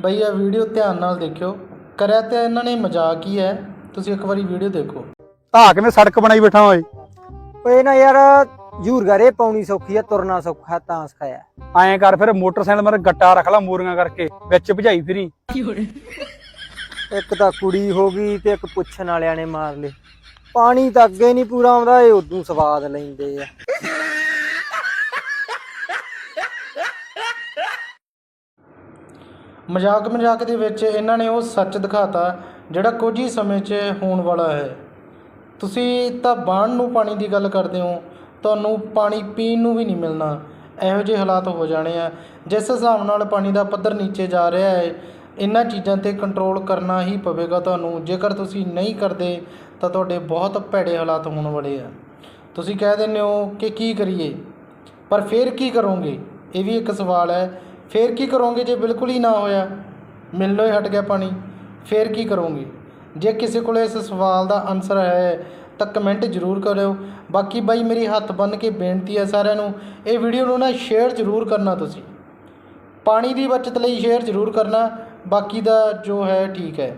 ਬਈ ਇਹ ਵੀਡੀਓ ਧਿਆਨ ਨਾਲ ਦੇਖਿਓ। ਕਰਿਆ ਤੇ ਇਹਨਾਂ ਨੇ ਮਜ਼ਾਕ ਹੀ ਹੈ। ਤੁਸੀਂ ਇੱਕ ਵਾਰੀ ਵੀਡੀਓ ਦੇਖੋ। ਆ ਕਿਵੇਂ ਸੜਕ ਬਣਾਈ ਬੈਠਾ ਓਏ? ਓਏ ਨਾ ਯਾਰ ਜੂਰ ਗਰੇ ਪਾਉਣੀ ਸੌਖੀ ਆ ਤੁਰਨਾ ਸੌਖਾ ਤਾਂ ਸਿਖਾਇਆ ਐਂ ਕਰ ਫਿਰ ਮੋਟਰਸਾਈਕਲ ਮਰ ਗੱਟਾ ਰੱਖ ਲਾ ਮੂਰੀਆਂ ਕਰਕੇ ਵਿੱਚ ਭਜਾਈ ਫਿਰੀ। ਇੱਕ ਤਾਂ ਕੁੜੀ ਹੋ ਗਈ ਤੇ ਇੱਕ ਪੁੱਛਣ ਵਾਲਿਆਂ ਨੇ ਮਾਰ ਲਏ। ਪਾਣੀ ਤਾਂ ਅੱਗੇ ਨਹੀਂ ਪੂਰਾ ਆਉਂਦਾ ਇਹ ਉਦੋਂ ਸਵਾਦ ਲੈਂਦੇ ਆ। ਮਜ਼ਾਕ ਮਜ਼ਾਕ ਦੇ ਵਿੱਚ ਇਹਨਾਂ ਨੇ ਉਹ ਸੱਚ ਦਿਖਾਤਾ, ਜਿਹੜਾ ਕੁਝ ਹੀ ਸਮੇਂ 'ਚ ਹੋਣ ਵਾਲਾ ਹੈ। ਤੁਸੀਂ ਤਾਂ ਬਾਣ ਨੂੰ ਪਾਣੀ ਦੀ ਗੱਲ ਕਰਦੇ ਹੋ, ਤੁਹਾਨੂੰ ਪਾਣੀ ਪੀਣ ਨੂੰ ਵੀ ਨਹੀਂ ਮਿਲਣਾ। ਇਹੋ ਜਿਹੇ ਹਾਲਾਤ ਹੋ ਜਾਣੇ ਆ। ਜਿਸ ਹਿਸਾਬ ਨਾਲ ਪਾਣੀ ਦਾ ਪੱਧਰ ਨੀਚੇ ਜਾ ਰਿਹਾ ਹੈ, ਇਹਨਾਂ ਚੀਜ਼ਾਂ ਤੇ ਕੰਟਰੋਲ ਕਰਨਾ ਹੀ ਪਵੇਗਾ ਤੁਹਾਨੂੰ। ਜੇਕਰ ਤੁਸੀਂ ਨਹੀਂ ਕਰਦੇ, ਤਾਂ ਤੁਹਾਡੇ ਬਹੁਤ ਭੈੜੇ ਹਾਲਾਤ ਹੋਣ ਵਾਲੇ ਆ। ਤੁਸੀਂ ਕਹਿ ਦਿੰਦੇ ਹੋ ਕਿ ਕੀ ਕਰੀਏ? ਪਰ ਫਿਰ ਕੀ ਕਰੋਗੇ? ਇਹ ਵੀ ਇੱਕ ਸਵਾਲ ਹੈ। ਫਿਰ ਕੀ ਕਰੋਗੇ ਜੇ ਬਿਲਕੁਲ ਹੀ ਨਾ ਹੋਇਆ? ਮਿਲਣੋਂ ਹੀ ਹਟ ਗਿਆ ਪਾਣੀ। ਫਿਰ ਕੀ ਕਰੋਗੇ? ਜੇ ਕਿਸੇ ਕੋਲ ਇਸ ਸਵਾਲ ਦਾ ਆਨਸਰ ਹੈ, ਤਾਂ ਕਮੈਂਟ ਜ਼ਰੂਰ ਕਰਿਓ। ਬਾਕੀ ਬਾਈ, ਮੇਰੀ ਹੱਥ ਬੰਨ ਕੇ ਬੇਨਤੀ ਹੈ ਸਾਰਿਆਂ ਨੂੰ, ਇਹ ਵੀਡੀਓ ਨੂੰ ਨਾ ਸ਼ੇਅਰ ਜ਼ਰੂਰ ਕਰਨਾ ਤੁਸੀਂ। ਪਾਣੀ ਦੀ ਬਚਤ ਲਈ ਸ਼ੇਅਰ ਜ਼ਰੂਰ ਕਰਨਾ। ਬਾਕੀ ਦਾ ਜੋ ਹੈ, ਠੀਕ ਹੈ।